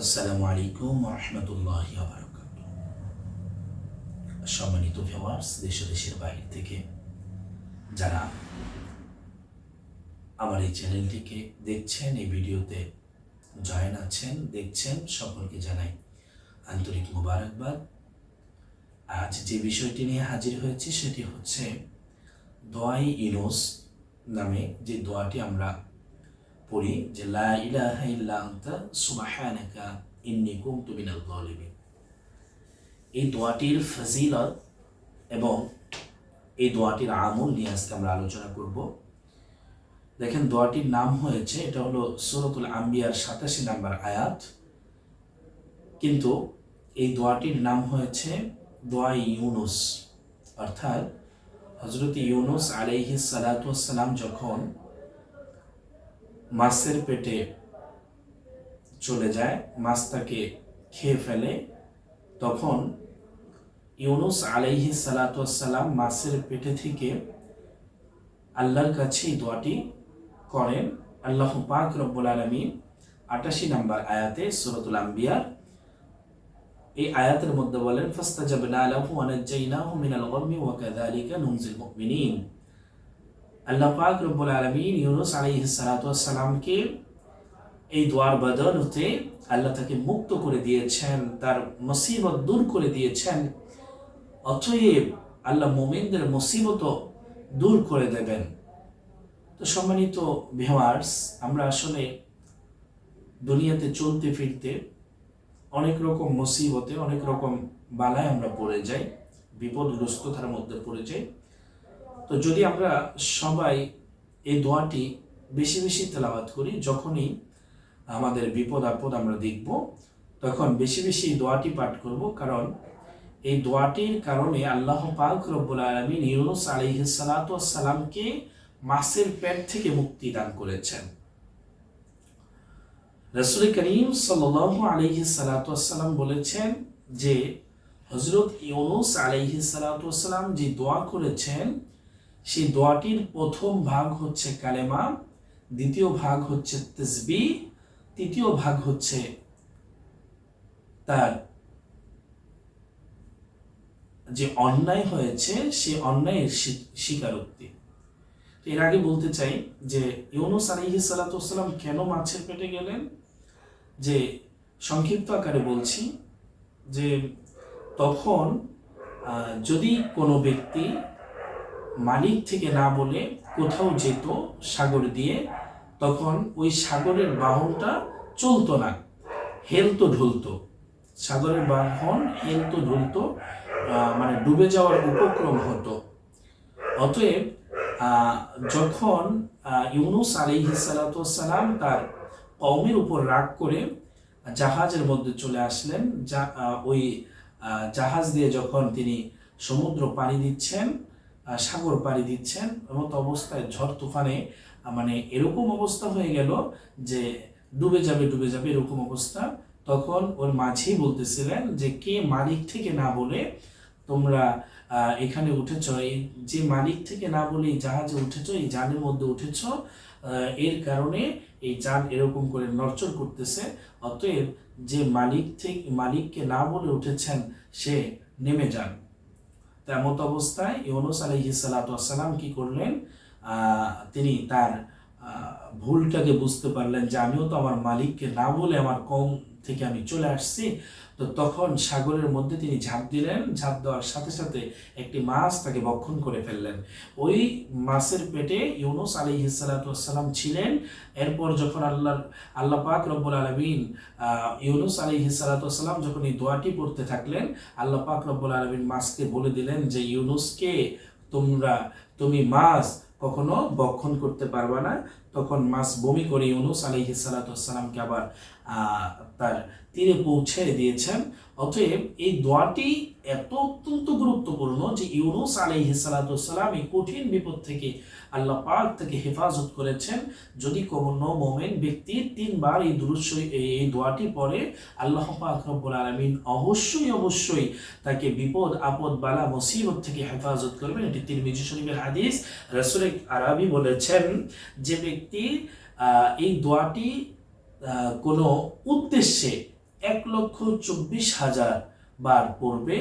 আসসালামু আলাইকুম রহমতুল্লাহ সম্মানিত ভিওয়ার্স দেশ দেশের বাহির থেকে যারা আমার এই চ্যানেলটিকে দেখছেন, এই ভিডিওতে জয়েন আছেন, দেখছেন, সকলকে জানাই আন্তরিক মোবারকবাদ। আজ যে বিষয়টি নিয়ে হাজির হয়েছি, সেটি হচ্ছে দোয়াই ইনোস নামে যে দোয়াটি আমরা পড়ি যে লা ইলাহা ইল্লা সুবহানাকা ইন্নী কুনতু মিনাল এই দোয়াটির ফজিলত এবং এই দোয়াটির আমল নিয়ে আজকে আমরা আলোচনা করব। দেখেন দোয়াটির নাম হয়েছে, এটা হলো সূরাতুল আম্বিয়ার সাতাশি নাম্বার আয়াত। কিন্তু এই দোয়াটির নাম হয়েছে দোয়া ইউনুস। অর্থাৎ হজরত ইউনুস আলাইহিস সালাম যখন মাছের পেটে চলে যায়, মাছ তাকে খেয়ে ফেলে। তখন ইউনুস আলাইহি সালাতাম মাছের পেটে থেকে আল্লাহর কাছে এই দোয়াটি করেন। আল্লাহ পাক রব্বুল আলমী আটাশি নাম্বার আয়াতে সুরতুল আম্বিয়ার এই আয়াতের মধ্যে বলেন, ফাস্তাজাবনা লাহু ওয়া নাজ্জাইনাহু মিনাল গাম্মি ওয়া কাযালিকা নুনজিল মুমিনিন। আল্লাহ পাক রব্বুল আলমিন ইউনুস আলাইহিস সালামকে এই দোয়ার বদলতে আল্লাহ তাকে মুক্ত করে দিয়েছেন, তার মুসিবত দূর করে দিয়েছেন। অতএব আল্লাহ মোমিনদের মুসিবত দূর করে দেবেন। তো সম্মানিত ভিওয়ার্স আমরা আসলে দুনিয়াতে চলতে ফিরতে অনেক রকম মুসিবতে, অনেক রকম বালায় আমরা পড়ে যাই, বিপদগ্রস্ততার মধ্যে পড়ে যাই। তো যদি আমরা সবাই এই দোয়াটি বেশি বেশি তেলাওয়াত করি, যখনই আমাদের বিপদ আপদ আমরা দেখব, তখন বেশি বেশি দোয়াটি পাঠ করব। কারণ এই দোয়াটির কারণে আল্লাহ পাক রব্বুল আলমিন ইউনুস আলিহাসালামকে মাসের পেট থেকে মুক্তি দান করেছেন। রসুল করিম সাল আলহি সালাতাম বলেছেন যে হজরত ইউনুস আলহি সালাতাম যে দোয়া করেছেন সেই দোয়াটির প্রথম ভাগ হচ্ছে কালেমা, দ্বিতীয় ভাগ হচ্ছে তসবি, তৃতীয় ভাগ হচ্ছে তার যে অন্যায় হয়েছে, সে অন্যায়ের স্বীকারোক্তি। এর আগে বলতে চাই যে ইউনুস আলহি সালাতাম কেন মাছের পেটে গেলেন? যে সংক্ষিপ্ত আকারে বলছি যে তখন যদি কোনো ব্যক্তি মালিক থেকে না বলে কোথাও যেত সাগর দিয়ে, তখন ওই সাগরের বাহনটা চলতো না, হেলতো ঢুলতো। সাগরের বাহন হেলতো ঢুলতো মানে ডুবে যাওয়ার উপক্রম হতো। অতএব যখন ইউনুস আলিহিসালাম তার কৌমের উপর রাগ করে জাহাজের মধ্যে চলে আসলেন, যা ওই জাহাজ দিয়ে যখন তিনি সমুদ্র পানি দিচ্ছেন সাগর পাড়ি দিচ্ছেন। এমত অবস্থায় ঝড় তুফানে মানে এরকম অবস্থা হয়ে গেল যে ডুবে যাবে ডুবে যাবে এরকম অবস্থা। তখন ওর মাঝি বলতেছিলেন যে, কে মালিক থেকে না বলে তোমরা এখানে উঠেছ? এই যে মালিক থেকে না বলে এই জাহাজে উঠেছ, এই যানের মধ্যে উঠেছ এর কারণে এই যান এরকম করে নড়চড় করতেছে। অতএব যে মালিক থেকে, মালিককে না বলে উঠেছেন, সে নেমে যান। তেমত অবস্থায় ইউনুস আলহি সালাতাম কি করলেন? তিনি তার ভুলটাকে বুঝতে পারলেন যে আমিও তো আমার মালিককে না বলে আমার কম থেকে আমি চলে আসছি। তো তখন সাগরের মধ্যে তিনি ঝাঁপ দিলেন। ঝাঁপ দেওয়ার সাথে সাথে একটি মাছ তাকে বক্ষণ করে ফেললেন। ওই মাছের পেটে ইউনুস আলী হিসালাতাম ছিলেন। এরপর যখন আল্লাহ আল্লাহ পাক রব্বুল আলমিন ইউনুস আলী হিসালাতাম যখন এই দোয়াটি পড়তে থাকলেন, আল্লাহ পাক রব্বুল আলমিন মাছকে বলে দিলেন যে, ইউনুসকে তোমরা, তুমি মাছ কখনো বক্ষণ করতে পারবা না। তখন মাছ বমি করে ইউনুস আলহি সালাতামকে আবার তার তীরে পৌঁছে দিয়েছেন। অতএব এই দোয়াটি এত অত্যন্ত গুরুত্বপূর্ণ যে ইউনুস আলহি সালাতাম এই কঠিন বিপদ থেকে আল্লাহ পাক থেকে হেফাজত করেছেন। যদি কোনো মোমেন ব্যক্তি তিনবার এই দুরুস এই দোয়াটি পরে আল্লাহ পাক রব্বুল আলমিন অবশ্যই অবশ্যই তাকে বিপদ, আপদ, বালা, মুসিবত থেকে হেফাজত করবেন। এটি তিরমিজি শরীফের হাদিস। রসুল আরবি বলেছেন যে ব্যক্তি এই দোয়াটি কোনো উদ্দেশ্যে এক লক্ষ চব্বিশ হাজার বার পড়বে।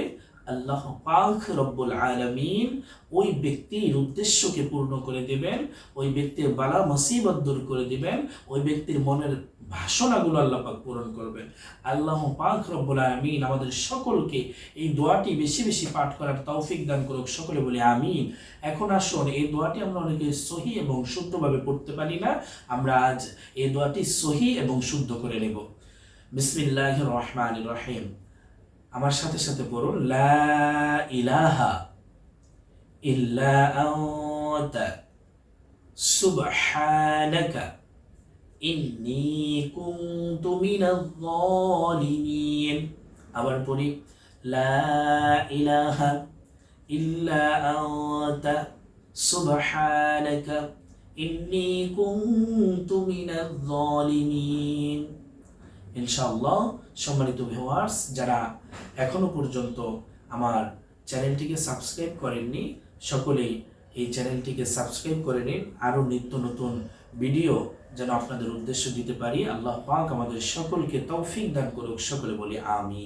আল্লাহ পাক রব্বুল আলামিন ওই ব্যক্তির উদ্দেশ্যকে পূর্ণ করে দিবেন, ওই ব্যক্তির বালা মুসিবত দূর করে দিবেন, ওই ব্যক্তির মনের ভাষণাগুলো আল্লাহ পাক পূরণ করবেন। আল্লাহ পাক রব্বুল আলামিন আমাদের সকলকে এই দোয়াটি বেশি বেশি পাঠ করার তৌফিক দান করুক, সকলে বলে আমিন। এখন আসুন, এই দোয়াটি আমরা অনেকে সহি এবং শুদ্ধভাবে পড়তে পারি না, আমরা আজ এই দোয়াটি সহি এবং শুদ্ধ করে নেব। বিসমিল্লাহ রহমান রহিম। আমার সাথে সাথে পড়ুন লা ইলাহা ইল্লা আনতা সুবহানাকা ইন্নী কুনতু মিনাজ জালিমিন আবার পড়ি, লা ইলাহা ইল্লা আনতা সুবহানাকা ইন্নী কুনতু মিনাজ জালিমিন ইনশাআল্লাহ সম্মানিত ভিউয়ার্স যারা এখনও পর্যন্ত আমার চ্যানেলটিকে সাবস্ক্রাইব করেননি, সকলেই এই চ্যানেলটিকে সাবস্ক্রাইব করে নিন। আরও নিত্য নতুন ভিডিও যেন আপনাদের উদ্দেশ্য দিতে পারি। আল্লাহ পাক আমাদের সকলকে তৌফিক দান করুক। সকলে বলি আমি